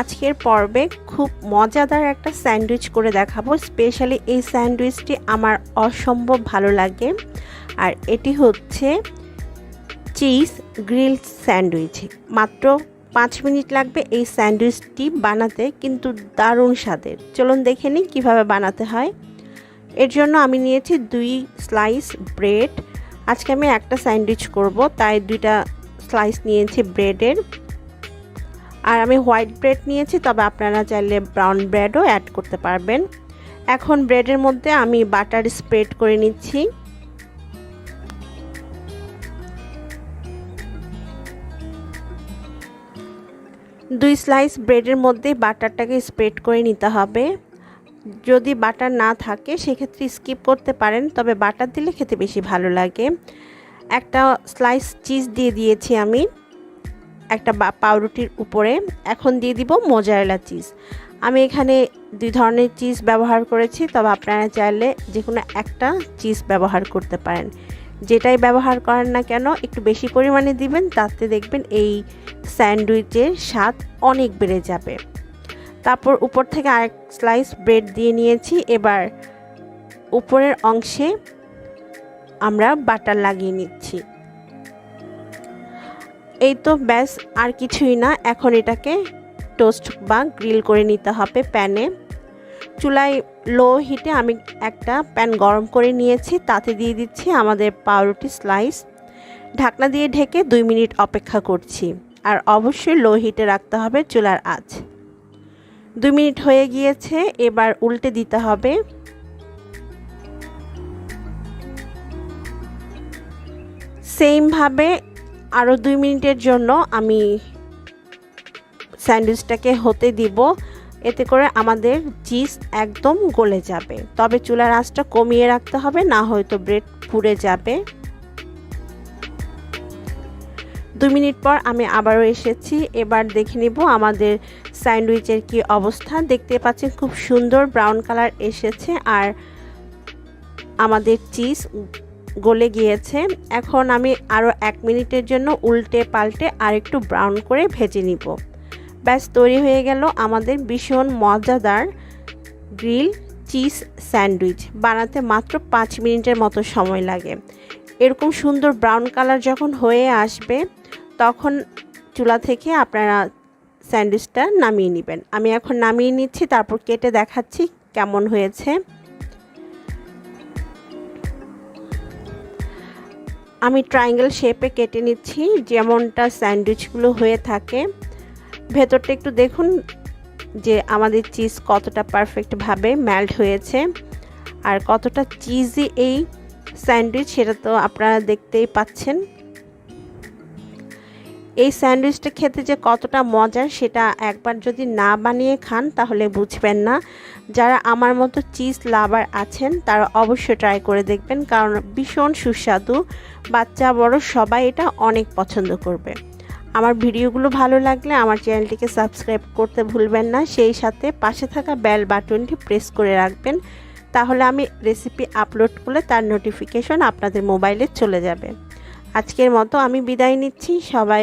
আজকের পর্বে খুব মজাদার একটা স্যান্ডউইচ করে দেখাবো। স্পেশালি এই স্যান্ডউইচটি আমার অসম্ভব ভালো লাগে। আর এটি হচ্ছে চিজ গ্রিল স্যান্ডউইচ। মাত্র পাঁচ মিনিট লাগবে এই স্যান্ডউইচটি বানাতে, কিন্তু দারুণ স্বাদের। চলুন দেখে নিই কীভাবে বানাতে হয়। এর জন্য আমি নিয়েছি দুই স্লাইস ব্রেড। আজকে আমি একটা স্যান্ডউইচ করব, তাই দুইটা স্লাইস নিয়েছি ব্রেডের। আর আমি হোয়াইট ব্রেড নিয়েছি, তবে আপনারা চাইলে ব্রাউন ব্রেডও অ্যাড করতে পারবেন। এখন ব্রেডের মধ্যে আমি বাটার স্প্রেড করে নিচ্ছি। দুই স্লাইস ব্রেডের মধ্যে বাটারটাকে স্প্রেড করে নিতে হবে। যদি বাটার না থাকে, সেক্ষেত্রে স্কিপ করতে পারেন, তবে বাটার দিলে খেতে বেশি ভালো লাগে। একটা স্লাইস চিজ দিয়ে দিয়েছি আমি। একটা পাউরুটির উপরে এখন দিয়ে দিব মোজারেলা চিজ আমি এখানে দুই ধরনের চিজ ব্যবহার করেছি, তবে আপনারা চাইলে যে কোনো একটা চিজ ব্যবহার করতে পারেন। যেটাই ব্যবহার করেন না কেন, একটু বেশি পরিমাণে দিবেন, তাতে দেখবেন এই স্যান্ডউইচের স্বাদ অনেক বেড়ে যাবে। তারপর উপর থেকে আরেক স্লাইস ব্রেড দিয়ে নিয়েছি, এবার উপরের অংশে আমরা বাটার লাগিয়ে নিচ্ছি। এই তো ব্যাস, আর কিছুই না। এখন এটাকে টোস্ট বা গ্রিল করে নিতে হবে প্যানে চুলায় লো হিটে আমি একটা প্যান গরম করে নিয়েছি। তাতে দিয়ে দিচ্ছি আমাদের পাউরুটি স্লাইস ঢাকনা দিয়ে ঢেকে দুই মিনিট অপেক্ষা করছি। আর অবশ্যই লো হিটে রাখতে হবে চুলার আঁচ। দুই মিনিট হয়ে গিয়েছে, এবার উল্টে দিতে হবে। সেমভাবে আরও দুই মিনিটের জন্য আমি স্যান্ডউইচটাকে হতে দিব। এতে করে আমাদের চিজ একদম গলে যাবে। তবে চুলার আঁচটা কমিয়ে রাখতে হবে, না হয়তো ব্রেড পুড়ে যাবে। দুই মিনিট পর আমি আবারও এসেছি। এবার দেখে নিব আমাদের স্যান্ডউইচের কি অবস্থা। দেখতে পাচ্ছেন খুব সুন্দর ব্রাউন কালার এসেছে। আর আমাদের চিজ গলে গিয়েছে। এখন আমি আরও এক মিনিটের জন্য উল্টে পাল্টে আর একটু ব্রাউন করে ভেজে নিব। ব্যাস, তৈরি হয়ে গেল আমাদের ভীষণ মজাদার গ্রিল চিজ স্যান্ডউইচ। বানাতে মাত্র পাঁচ মিনিটের মতো সময় লাগে। এরকম সুন্দর ব্রাউন কালার যখন হয়ে আসবে, তখন চুলা থেকে আপনারা স্যান্ডউইচটা নামিয়ে নেবেন। আমি এখন নামিয়ে নিচ্ছি, তারপর কেটে দেখাচ্ছি কেমন হয়েছে। আমি ট্রায়াঙ্গেল শেপে কেটে নিচ্ছি, যেমনটা স্যান্ডউইচগুলো হয়ে থাকে। ভেতরটা একটু দেখুন যে আমাদের চিজ কতটা পারফেক্টভাবে মেল্ট হয়েছে আর কতটা চিজি এই স্যান্ডউইচ, সেটা তো আপনারা দেখতেই পাচ্ছেন। এই স্যান্ডউইচটা খেতে যে কতটা মজার সেটা একবার যদি না বানিয়ে খান তাহলে বুঝবেন না। যারা আমার মতো চিজ লাভার আছেন, তারা অবশ্যই ট্রাই করে দেখবেন কারণ ভীষণ সুস্বাদু। বাচ্চা, বড় সবাই এটা অনেক পছন্দ করবে। আমার ভিডিওগুলো ভালো লাগলে আমার চ্যানেলটিকে সাবস্ক্রাইব করতে ভুলবেন না। সেই সাথে পাশে থাকা বেল বাটনটি প্রেস করে রাখবেন। তাহলে আমি রেসিপি আপলোড করলে তার নোটিফিকেশন আপনাদের মোবাইলে চলে যাবে। আজকের মতো আমি বিদায় নিচ্ছি। সবাই